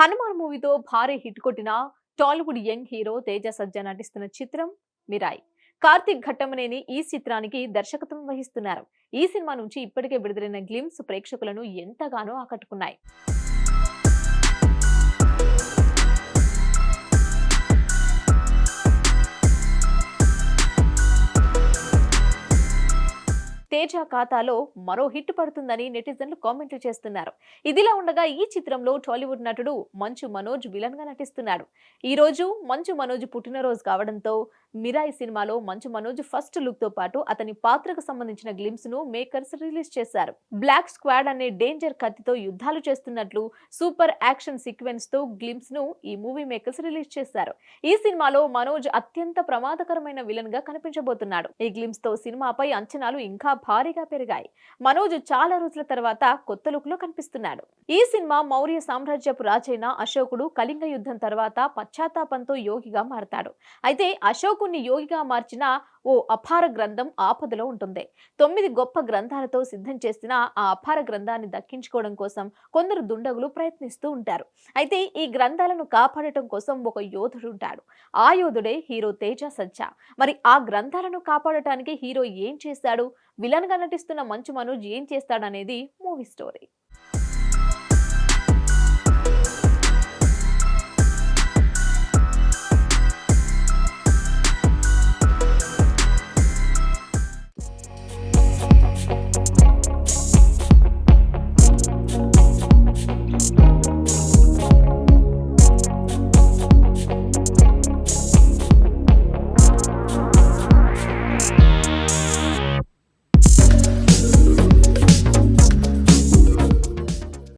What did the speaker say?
హనుమాన్ మూవీతో భారీ హిట్ కొట్టిన Tollywood young hero Teja Sajja నటిస్తున్న చిత్రం మిరాయ్. కార్తిక్ ఘట్టమనేని ఈ చిత్రానికి దర్శకత్వం వహిస్తున్నారు. ఈ సినిమా నుంచి ఇప్పటికే విడుదలైన గ్లిమ్స్ ప్రేక్షకులను ఎంతగానో ఆకట్టుకున్నాయి. తేజ ఖాతాలో మరో హిట్ పడుతుందని నెటిజన్లు కామెంట్లు చేస్తున్నారు. ఇదిలా ఉండగా ఈ చిత్రంలో టాలీవుడ్ నటుడు మంచు మనోజ్ విలన్గా నటిస్తున్నాడు. ఈ రోజు మంచు మనోజ్ పుట్టినరోజు కావడంతో మిరాయి సినిమాలో మంచు మనోజ్ ఫస్ట్ లుక్తో పాటు అతని పాత్రకు సంబంధించిన గ్లిమ్స్ను మేకర్స్ రిలీజ్ చేశారు. బ్లాక్ స్క్వాడ్ అనే డేంజర్ కత్తితో యుద్ధాలు చేస్తున్నట్లు సూపర్ యాక్షన్ సీక్వెన్స్తో గ్లిమ్స్ను ఈ మూవీ మేకర్స్ రిలీజ్ చేశారు. ఈ సినిమాలో మనోజ్ అత్యంత ప్రమాదకరమైన విలన్గా కనిపించబోతున్నాడు. ఈ గ్లిమ్స్తో సినిమాపై అంచనాలు ఇంకా భారీగా పెరిగాయి. మనోజ్ చాలా రోజుల తర్వాత కొత్త లుక్లో కనిపిస్తున్నాడు. ఈ సినిమా మౌర్య సామ్రాజ్యపు రాజైన అశోకుడు కళింగ యుద్ధం తర్వాత పశ్చాత్తాపంతో యోగిగా మారతాడు. అయితే అశోక్ అశోకుణ్ణి యోగిగా మార్చిన ఓ అపార గ్రంథం ఆపదలో ఉంటుంది. తొమ్మిది గొప్ప గ్రంథాలతో సిద్ధం చేసిన ఆ అపార గ్రంథాన్ని దక్కించుకోవడం కోసం కొందరు దుండగులు ప్రయత్నిస్తూ ఉంటారు. అయితే ఈ గ్రంథాలను కాపాడటం కోసం ఒక యోధుడు ఉంటాడు. ఆ యోధుడే హీరో తేజ సజ్జా మరి ఆ గ్రంథాలను కాపాడటానికి హీరో ఏం చేశాడు విలన్గా నటిస్తున్న మంచు మనోజ్ ఏం చేస్తాడనేది మూవీ స్టోరీ.